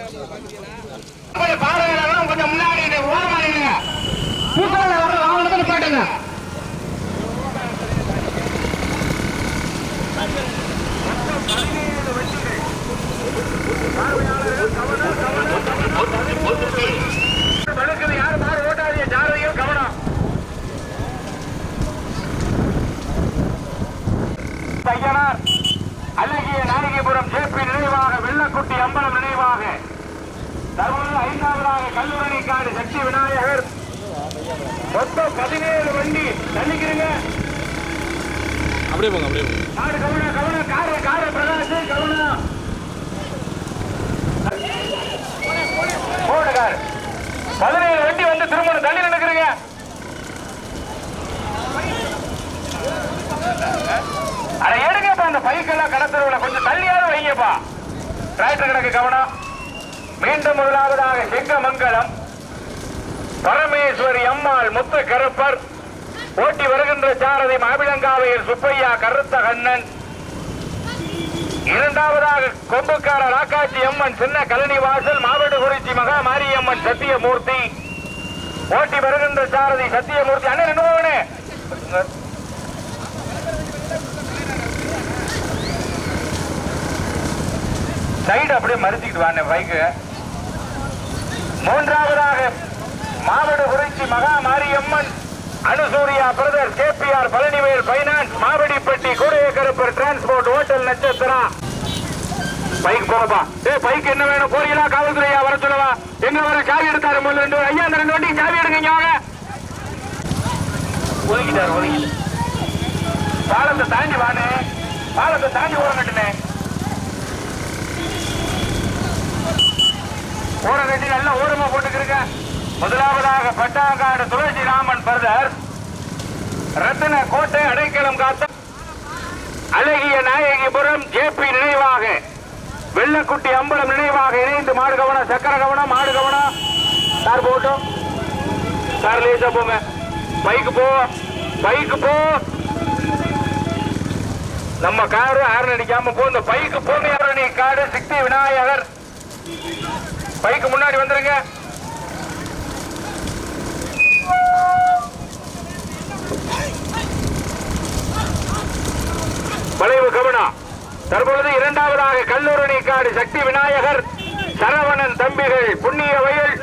கொஞ்சம் கொஞ்சம் முன்னாடி இந்த ஓரமா நில்லுங்க. வெள்ளக்குட்டி அம்பலம் நினைவாக. தற்போது ஐந்தாவதாக கல்லூரணி காடு சக்தி விநாயகர். மொத்தம் பதினேழு வண்டி. தள்ளிக்கிறீங்க அப்படியே போங்க அப்படியே போங்க. காடு கவனம் கவனம் கார கார பிரகாஷ் போடு கார் பதினேழு வண்டி வந்து திருமணம் தள்ளி நினைக்கிறீங்க அட எடுங்கப்பா அந்த பைக்கெல்லாம் கடத்துறவுல கொஞ்சம் தள்ளியாவது வைங்கப்பா. டிராக்டர் கணக்கு கவனம். மீண்டும் முதலாவதாக செங்கமங்கலம். பரமேஸ்வரி அம்மாள் முத்து கருப்பர் ஓட்டி வருகின்ற சாரதி மாவிளங்காவையில் சுப்பையா கருத்த கண்ணன் இரண்டாவதாக கொம்புக்கார ராக்காட்சி அம்மன் சின்ன கலனிவாசல் வாசல் மாவட்ட மகா மாரியம்மன் சத்தியமூர்த்தி. ஓட்டி வருகின்ற சாரதி சத்தியமூர்த்தி. அண்ணன் என்ன சைடு அப்படியே மறுத்திக்கிட்டு வாங்க பைக்கு மூன்றாவதாக Mavatta Kurichi Maha Mariamman Anusuriya brother KPR Palanivel finance Mavadipatti கூடைய Karuppar transport hotel Natchathira. Bike போகப்பா ஏ பைக் என்ன வேணும்? போறீங்களா? காவல்துறையா? வர சொல்லவா? எங்க வர? சாவி எடுத்தாரு முதல்ல ரெண்டு ஐயா அந்த ரெண்டு வண்டி சாவி எடுங்க இங்க ஒதுக்கிட்டாரு பாலத்தை தாண்டி வானே பாலத்தை தாண்டி ஓரம் கட்டுனே ஓரம் கட்டி போட்டுக்கிறீங்க முதலாவதாக பட்டாங்காடு துளசி ராமன் பிரதர் ரத்தின கோட்டை அடைக்கலம் காத்த அழகிய நாயகிபுரம் ஜே பி நினைவாக வெள்ளக்குட்டி அம்பலம் நினைவாக இணைந்து மாடு கவனம் சக்கர கவனம் மாடு கவனம் சார் போட்டோம் சார் லேசா போங்க. பைக்கு போ பைக்கு போ. நம்ம காரு ஆறு அடிக்காம போ. இந்த பைக்கு போங்க ஆரணி காடு சிக்தி விநாயகர். பைக்கு முன்னாடி வந்துருங்க. வளைவு கவனம் தற்பொழுது இரண்டாவதாக கல்லூரணி காடு சக்தி விநாயகர் சரவணன் தம்பிகள் புண்ணிய வயல்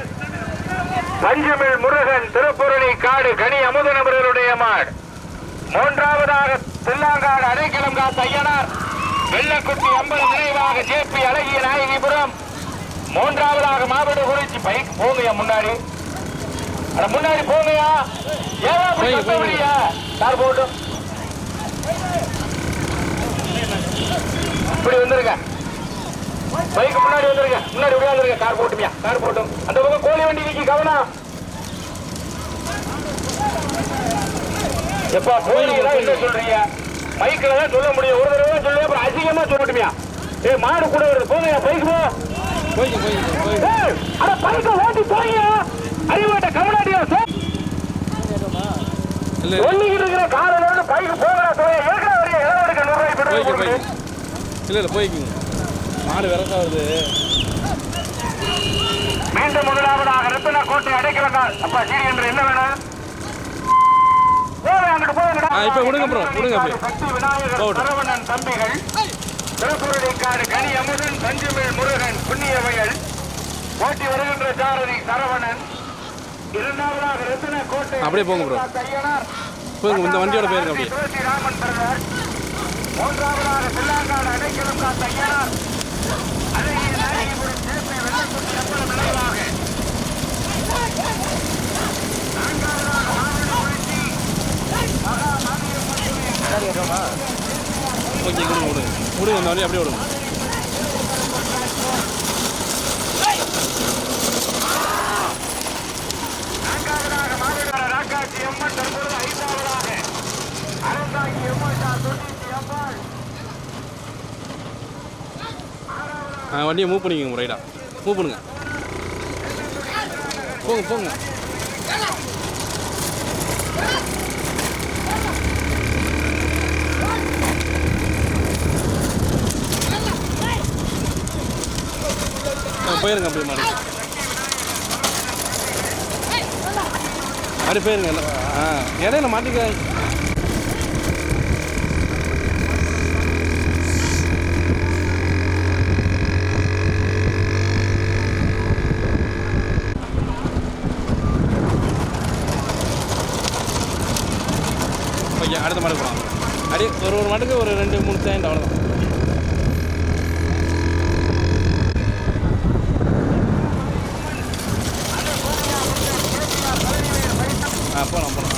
பஞ்சமிழ் முருகன் திருப்புரணி காடு கனி அமுதனவர்களுடைய மாடு. மூன்றாவதாக தில்லாங்காடு அடைக்கலம் காத்த ஐயனார் வெள்ளக்குட்டி அம்பலம் நினைவாக ஜேபி அழகிய நாயகிபுரம் மூன்றாவதாக மாவட்ட குறிச்சி பைக். போங்கயா முன்னாடி. அட முன்னாடி போங்கயா. கத்தவரியா கார் போட்டும் இப்படி வந்துருங்க. பைக்கு முன்னாடி வந்துருங்க. முன்னாடி விளையாந்துருங்க கார் போட்டுமியா? கார் போட்டும். அந்த பக்கம் கோழி வண்டி நிக்கி கவனம் எப்பா போனீங்களா என்ன சொல்றீங்க? பைக்கில் தான் சொல்ல முடியும். ஒரு தடவை தான் சொல்லி அப்புறம் அசிங்கமா சொல்லட்டுமியா? ஏய் மாடு கூட வருது. போங்கயா பைக்கு போ. அட பைக்க ஓட்டி போங்க அறிவாட்ட கவனாடியா சார் இல்லை ஒன்னிக்கிட்டு இருக்கிற காரோட பைக்கு போகிறா போய் ஏற்கனவே வரைய நூறு ரூபாய் போய்க்கு இல்லை இல்லை போய்க்குங்க. மாடு விறக்கா வருது மீண்டும் முதலாவதாக ரத்தின கோட்டை அடைக்கலக்கா அப்பா சரி என்று என்ன வேணும் இப்ப விடுங்க bro, விடுங்க. சரவணன் தம்பிகள். திருக்குறளிக்காடு கனி அமுதன் பஞ்சமிழ் முருகன் புண்ணிய வயல். ஓட்டி வருகின்ற சாரதி சரவணன். இரண்டாவதாக ரத்தின கோட்டை அப்படியே போங்க. தையனார் போங்க இந்த வண்டியோட பேருங்க அப்படியே. துளசி ராமன் பிரதர் மூன்றாவதாக பிள்ளாங்காடு அடைக்கலம் காத்த ஐயனார் அழகிய நாயகிபுரம் சேப்பை வெள்ளக்குட்டி அம்பலம் நினைவாக நான்காவதாக மாவட்டக்குறிச்சி மகா மாரியம்மன் ஓகே கொடுங்க விடுங்க விடுங்க. இந்த வண்டி அப்படியே விடுங்க நான்காவதாக மாவட்ட ராக்காட்சி அம்மன் தற்பொழுது ஐந்தாவதாக அரசாங்கி அம்மன் தொண்ணூற்றி அம்மாள் ஆ வண்டியை மூவ் பண்ணிக்கோங்க ரைடாக மூவ் பண்ணுங்க. போங்க போங்க. போயிருங்க அப்படியே மாதிரி அப்படி போயிருங்க ஆ இடையில மாட்டிக்க ஓகே அடுத்த மாடு போகலாம். அப்படியே ஒரு ஒரு மாட்டுக்கு ஒரு ரெண்டு மூணு சேண்ட் அவ்வளோதான் ஆ போகலாம் போகலாம்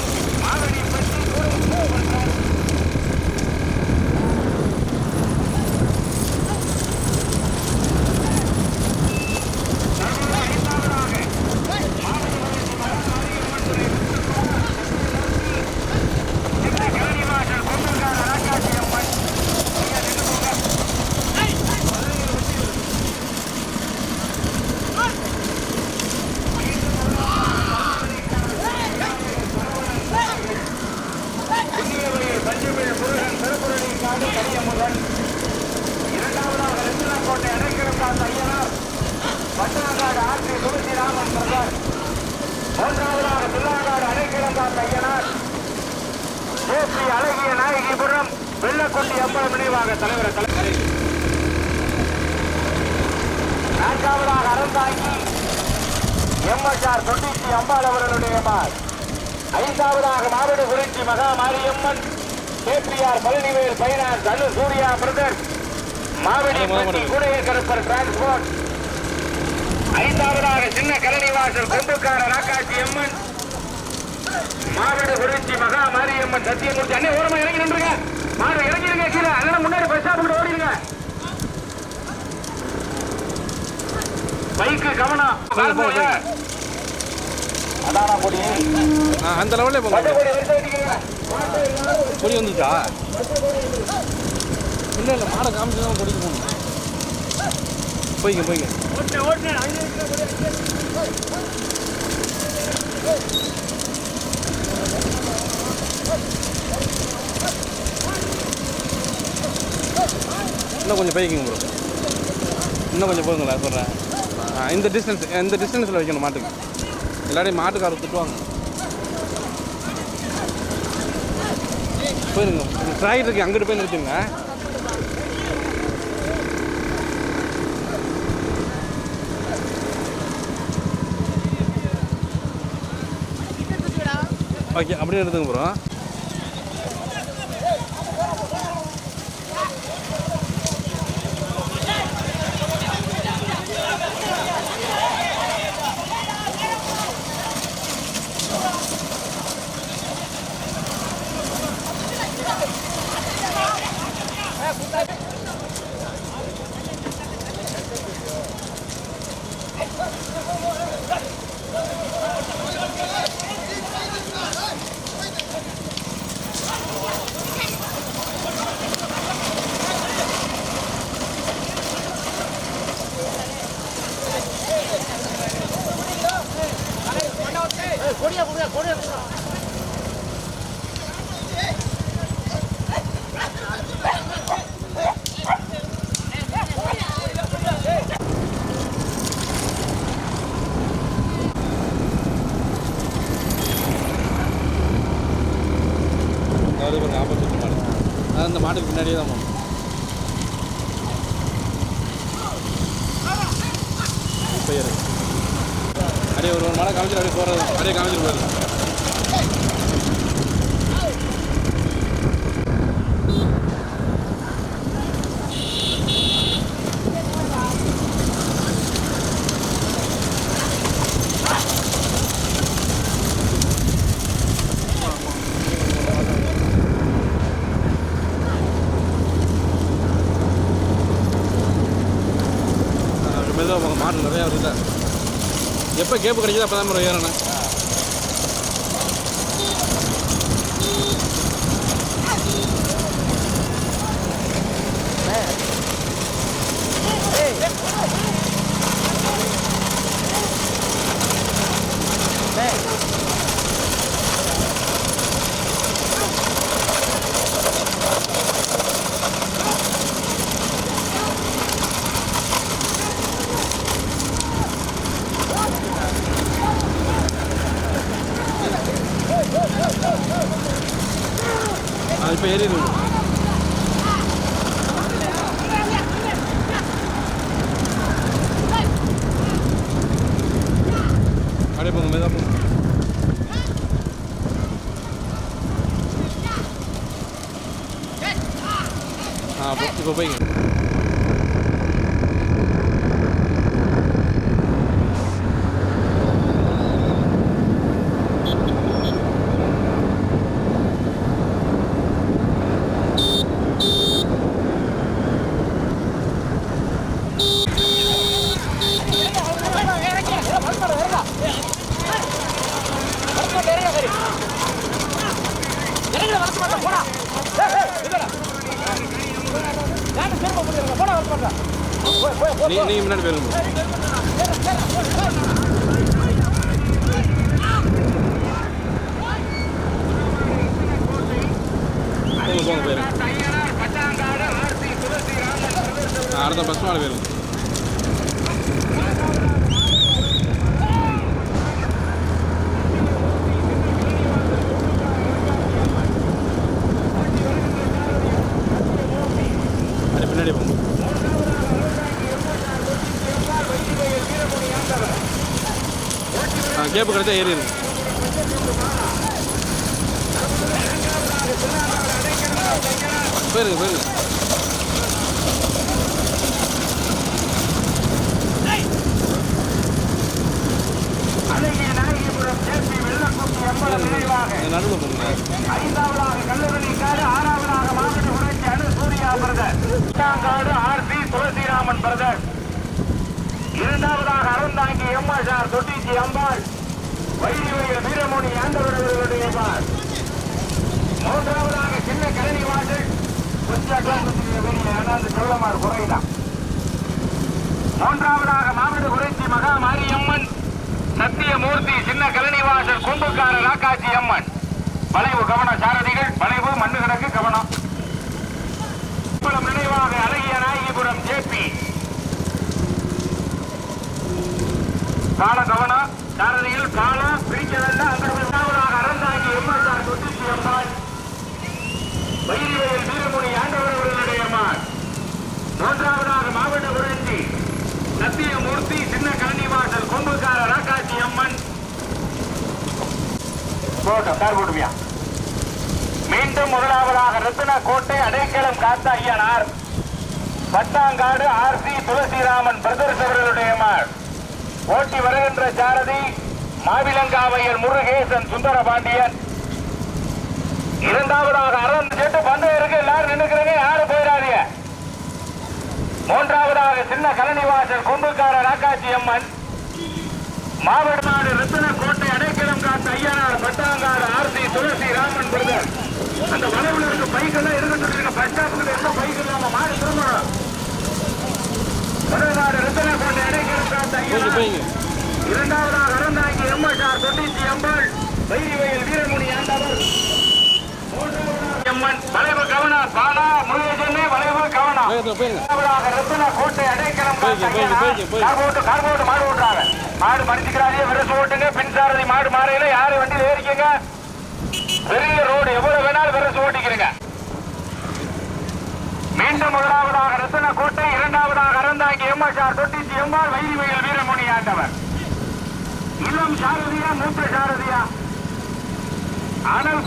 பஞ்சமிழ் முருகன் திருப்புரணி காடு கனியமுதன் இரண்டாவதாக ரெத்தினக்கோட்டை அடைக்கிறந்தாஸ் ஐயனார் பட்டணங்காடு ஆட்சி துளசி ராமன் பிரதர் மூன்றாவதாக பிள்ளாங்காடு அடைக்கிறந்தாஸ் ஐயனார் தேசி அழகிய நாயகிபுரம் வெள்ளக்கொண்டி அம்பலம் நினைவாக நான்காவதாக அறந்தாங்கி எம்எஸ்ஆர் அம்பாள் அவர்களுடைய ஐந்தாவதாக மாவட்ட குறிச்சி மகா Mariamman KPR Palanivel finance Anu Surya Mavadipatti கருப்பர் டிரான்ஸ்போர்ட் ஐந்தாவதாக சின்ன கலனிவாசல் கொம்புக்கார ராக்காட்சி அம்மன் மாவட்ட குறிச்சி மகா மாரியம்மன் சத்தியமூர்த்தி அண்ணே ஓரமா இறங்கி நின்றுங்க. மாடு இறங்கிடுங்க கீழே. அண்ணன் முன்னாடி பஸ் ஸ்டாப் ஓடிடுங்க. பைக்கு கவனம். அந்த லெவலில் போங்க. கொடி வந்துச்சா? இல்லை இல்லை மாடை காமிச்சு தான் கொடிக்கு போகணும். போய்ங்க போய்ங்க. இன்னும் கொஞ்சம் போயிக்கிங்க ப்ரோ இன்னும் கொஞ்சம் போதுங்களா சொல்கிறேன் ஆ இந்த டிஸ்டன்ஸ் இந்த டிஸ்டன்ஸில் வைக்கணும் மாட்டுக்கு. இல்லாட்டி மாட்டுக்கார திட்டுவாங்க. போயிருங்க. ட்ராக்டர் இருக்கு அங்கிட்டு போய் நிறுத்துங்க ஓகே அப்படியே எடுத்துங்க ப்ரோ அதாவது ஒரு ஆப்போசிட் மாடு அது அந்த மாட்டுக்கு பின்னாடியே தான் போகணும் பெயர். அப்படியே ஒரு ஒரு மாடை காமிச்சிட்டு அப்படியே போகிறது அப்படியே காமிச்சிட்டு போயிடலாம். மாடு நிறையா வருது எப்போ கேப்பு கிடைக்குதோ அப்போ தான் ஏறணும். ஏறிடும் அப்படியே போங்க மெதுவாக போங்க ஆ போ- நீ முன்னாடி போயிருங்க போங்க போயிருங்க அடுத்த பஸ் மேலே போயிருங்க பின்னாடி போங்க கேப்பு கிடைச்சா ஏறிடுங்க போயிருங்க போயிருங்க. நினைவாக நடுவில் போங்க ஐந்தாவதாக கல்லூரி ஆறாவதாக Mavatta brother R C Thulasiraman brother. இரண்டாவதாக அறந்தாங்கி எம்எஸ்ஆர் தொட்டிச்சி அம்பாள். வைரிவயல் வீரமணி ஆண்டவர்களுடைய மூன்றாவதாக சின்ன கழனி வாசல் சொல்லமார் குறைதான். மூன்றாவதாக மாவட்ட குறைச்சி மகா மாரியம்மன் சத்தியமூர்த்தி சின்ன கழனிவாசல் கும்புக்கார ராக்காச்சி அம்மன். வளைவு கவன சாரதிகள் வளைவு மண்ணு கிடக்கு கவனம் இப்பளம் நினைவாக அழகிய நாயகிபுரம் ஜேபி கால கவனம் தரணியில் காலம் பிடிக்கவில்லை அங்கே இரண்டாவதாக அறந்தாங்கி எம்எஸ்ஆர் தொட்டிச்சி அம்மாள் வைரிவயல் வீரமுனி ஆண்டவர்களுடைய அம்மாள் மூன்றாவதாக மாவட்ட குறிஞ்சி சத்தியமூர்த்தி சின்ன கழனிவாசல் கொம்புக்கார ராக்காட்சி அம்மன். போட்டோம் கார் போட்டுமியா மீண்டும் முதலாவதாக Rathina Kottai Adaikalam Katha Ayyanar Pattangadu R C Thulasiraman brothers அவர்களுடைய மாள் ஓட்டி வருகின்ற சாரதி மாவிலங்காவையர் முருகேசன் சுந்தரபாண்டியன். இரண்டாவதாக அறந்து செட்டு பந்தயம் இருக்கு எல்லாரும் நின்னுக்கிறீங்க யாரும் போயிடாதீங்க. மூன்றாவதாக சின்ன கலனிவாசல் கும்புக்கார ராக்காச்சி அம்மன். மாவட்டநாடு ரத்தின கோட்டை அடைக்கலம் காத்த ஐயனார் பட்டாங்காடு ஆர்த்தி துளசி ராமன் பிரதர். அந்த வளவுல இருக்க பைக்கெல்லாம் இருந்துட்டு பஸ் எந்த பைக் இல்லாம மாடு திரும்பணும் தமிழ்நாடு ரத்தின கோட்டை அடைக்கலம் காத்த போய்ங்க ஐயனார் போய்ங்க இரண்டாவதாக அறந்தாங்கி எம்எஸ்ஆர் தொட்டிச்சி அம்பாள் வைரிவயல் வீரமுனி ஆண்டவர் வளைவு கவனா பாலா முருகேசனே வளைவு கவனா. ரத்தின கோட்டை அடைக்கலம் போய்ங்க, போய்ங்க, போய்ங்க, போய்ங்க. கார் போட்டு கார் போட்டு மாடு ஓட்டுறாங்க. மாடு மடிச்சுக்கிறாங்க விரசு ஓட்டுங்க பின்சாரதி மாடு மாறையில யாரு வண்டியில் ஏறிக்கங்க? பெரிய ரோடு எவ்வளவு வேணாலும் விரசு ஓட்டிக்கிறீங்க மீண்டும் முதலாவதாக ரத்தின கோட்டை இரண்டாவதாக அறந்தாங்கி எம்எஸ்ஆர் தொட்டிச்சி எம்மாள் வைரிவயல் வீரமுனி ஆண்டவர். இளம் சாரதியா மூத்த சாரதியா? ஆனால்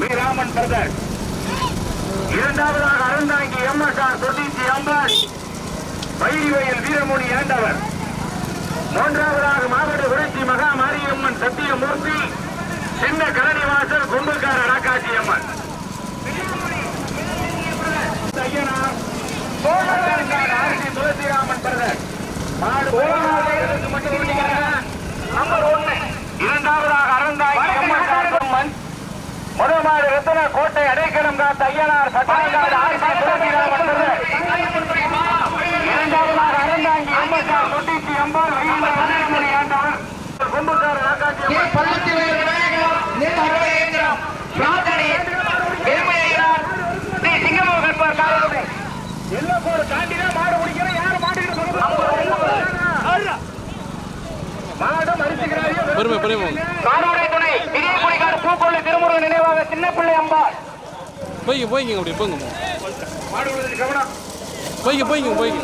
மீராமன் பிரதர். இரண்டாவதாக Aranthangi M S R Thottichi Ambal. Vairivayal Veeramani Andavar மூன்றாவதாக மாவட்ட உரைச்சி மகா மாரியம்மன் சத்தியமூர்த்தி சின்ன கரணிவாசல் கும்புக்கார ராக்காட்சி அம்மன் ஐயனா துளசிராமன் பிரதர். மாடு போராடுவதற்கு மட்டும் ஓட்டிக்காரங்க. நம்பர் ஒண்ணு. இரண்டாவதாக அறந்தாங்கி எம்எஸ்ஆர் அம்மன் ரத்தன கோட்டை அடைக்கலம் காத்த ஐயனார் சட்டநாடு ஆர்சி துளசிராமன் பிரதர். இரண்டாவதாக அறந்தாங்கி எம்எஸ்ஆர் தொட்டிச்சி அம்பாள் வைகுண்ட ஆண்டவர் தாண்டினா மாடு குடிக்கிறோம் யாரும் மாட்டுக்கிட்டு சொல்ல மாடம் அரிசிக்கிறாரியும் காணொலி துணை பெரிய நினைவாக சின்ன பிள்ளை அம்பாள். போய்ங்க போய்ங்க அப்படி போங்க போய்ங்க போய்க்குங்க போய்ங்க.